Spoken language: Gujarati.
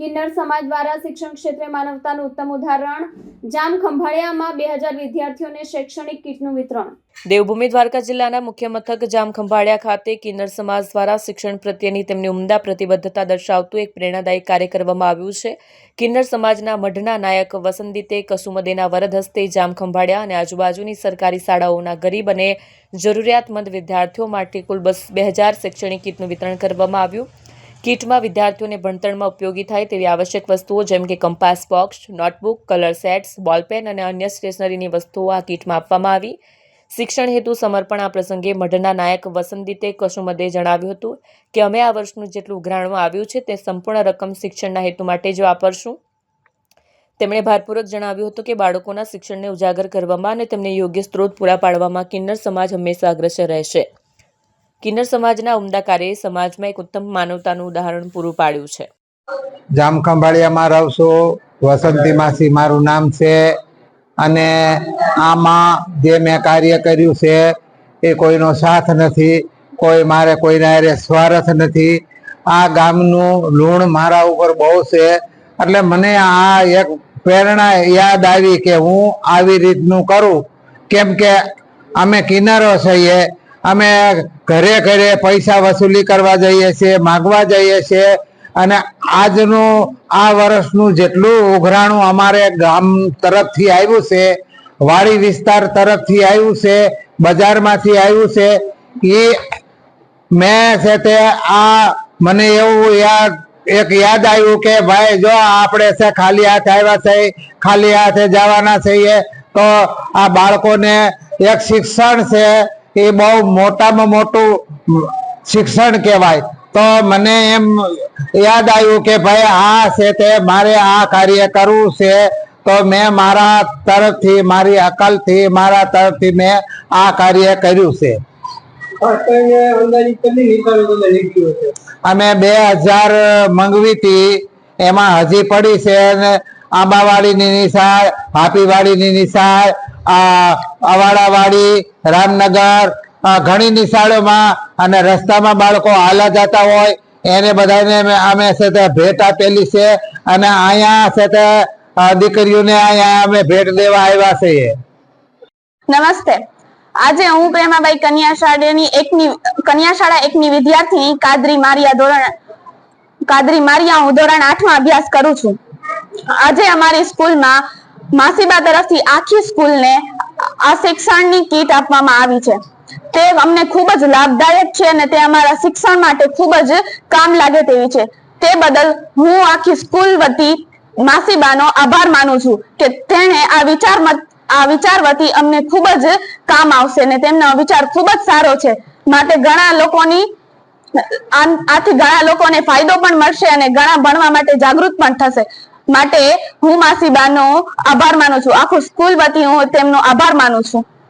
કિન્નર સમાજ દ્વારા શિક્ષણ ક્ષેત્રે માનવતાનું ઉત્તમ ઉદાહરણ જામ ખંભાળિયામાં બે હજાર વિદ્યાર્થીઓને શૈક્ષણિક કીટનું વિતરણ. દેવભૂમિ દ્વારકા જિલ્લાના મુખ્ય મથક જામ ખંભાળિયા ખાતે કિન્નર સમાજ દ્વારા શિક્ષણ પ્રત્યેની તેમની ઉમદા પ્રતિબદ્ધતા દર્શાવતું એક પ્રેરણાદાયી કાર્ય કરવામાં આવ્યું છે. કિન્નર સમાજના મઢના નાયક વસંદીતે કસુમદેના વરદ હસ્તે જામ ખંભાળિયા અને આજુબાજુની સરકારી શાળાઓના ગરીબ અને જરૂરિયાતમંદ વિદ્યાર્થીઓ માટે કુલ બસ બે હજાર શૈક્ષણિક કીટનું વિતરણ કરવામાં આવ્યું. કીટમાં વિદ્યાર્થીઓને ભણતરમાં ઉપયોગી થાય તેવી આવશ્યક વસ્તુઓ જેમ કે compass box, notebook, colour sets ball pen અને અન્ય સ્ટેશનરીની વસ્તુઓ આ કીટમાં આપવામાં આવી. શિક્ષણ હેતુ સમર્પણ આ પ્રસંગે મઢના નાયક વસંતીતે કસુમદે જણાવ્યું હતું કે અમે આ વર્ષનું જેટલું ઉઘરાણું આવ્યું છે તે સંપૂર્ણ રકમ શિક્ષણના હેતુ માટે જ વાપરશું. તેમણે ભારપૂર્વક જણાવ્યું હતું કે બાળકોના શિક્ષણને ઉજાગર કરવામાં અને તેમને યોગ્ય સ્ત્રોત પૂરા પાડવામાં કિન્નર સમાજ હંમેશા અગ્રેસર રહેશે. કિન્નર સમાજના ઉમદા સમાજમાં એક ઉત્તમ માનવતાનું ઉદાહરણ પૂરું પાડ્યું છે. જામખંભાળિયામાં રહું છું. વસંતી માસી મારું નામ છે. અને આમાં જે મેં કાર્ય કર્યું છે એ કોઈનો સાથ નથી. કોઈ મારે કોઈના હારે સ્વાર્થ નથી. આ ગામનું લૂણ મારા ઉપર બહુ છે. એટલે મને આ એક પ્રેરણા યાદ આવી કે હું આવી રીતનું કરું. કેમ કે અમે કિનારો છીએ. અમે ઘરે ઘરે પૈસા વસૂલી કરવા જઈએ છીએ, માગવા જઈએ છીએ. અને આજનું, આ વર્ષનું જેટલું ઉઘરાણું અમારે ગામ તરફથી આવ્યું છે, વાડી વિસ્તાર તરફથી આવ્યું છે, બજારમાંથી આવ્યું છે, એ મેં છે તે આ, મને એવું યાદ, એક યાદ આવ્યું કે ભાઈ જો આપણે છે ખાલી હાથ આવ્યા છે, ખાલી હાથે જવાના છીએ, તો આ બાળકોને એક શિક્ષણ છે એ બહુ મોટામાં મોટું શિક્ષણ કહેવાય. તો મને એમ યાદ આવ્યું કે ભાઈ આ છે તે મારે આ કાર્ય કરવું છે. તો મેં મારા તરફથી મારી અકલથી મારા તરફથી મેં આ કાર્ય કર્યું છે. અમે બે હજાર મંગવી હતી એમાં હજી પડી છે અને આંબાવાડીની નિશાળ હાપીવાડીની નિશાળ અવાડાવાડી, રામનગર ઘણી નિશાળોમાં અને રસ્તામાં બાળકો હાલા જતા હોય, એને બધાને અમે- છે તે ભેટ આપેલી છે અને અહીંયા છે તે દીકરીઓને અહીંયા અમે ભેટ દેવા આવ્યા છીએ. નમસ્તે. આજે હું પ્રેમાબાઈ કન્યા શાળાની એકની કન્યા શાળા એકની વિદ્યાર્થીની કાદરી મારિયા ધોરણ કાદરી મારિયા હું ધોરણ આઠમાં અભ્યાસ કરું છું. આજે અમારી સ્કૂલમાં માસીબા તરફથી આખી સ્કૂલને આ શિક્ષણની કીટ આપવામાં આવી છે. તે અમને ખૂબ જ લાભદાયક છે અને તે અમારા શિક્ષણ માટે ખૂબ જ કામ લાગે તેવી છે. તે બદલ હું આખી સ્કૂલ વતી માસીબાનો આભાર માનું છું કે તેણે આ વિચાર આ વિચાર વતી અમને ખૂબ જ કામ આવશે અને તેમનો વિચાર ખૂબ જ સારો છે. માટે ઘણા લોકોની આથી ઘણા લોકોને ફાયદો પણ મળશે અને ઘણા ભણવા માટે જાગૃત પણ થશે. માટે હું માસીબાનો આભાર માનું છું. આખું સ્કૂલ વતી હું તેમનો આભાર માનું છું.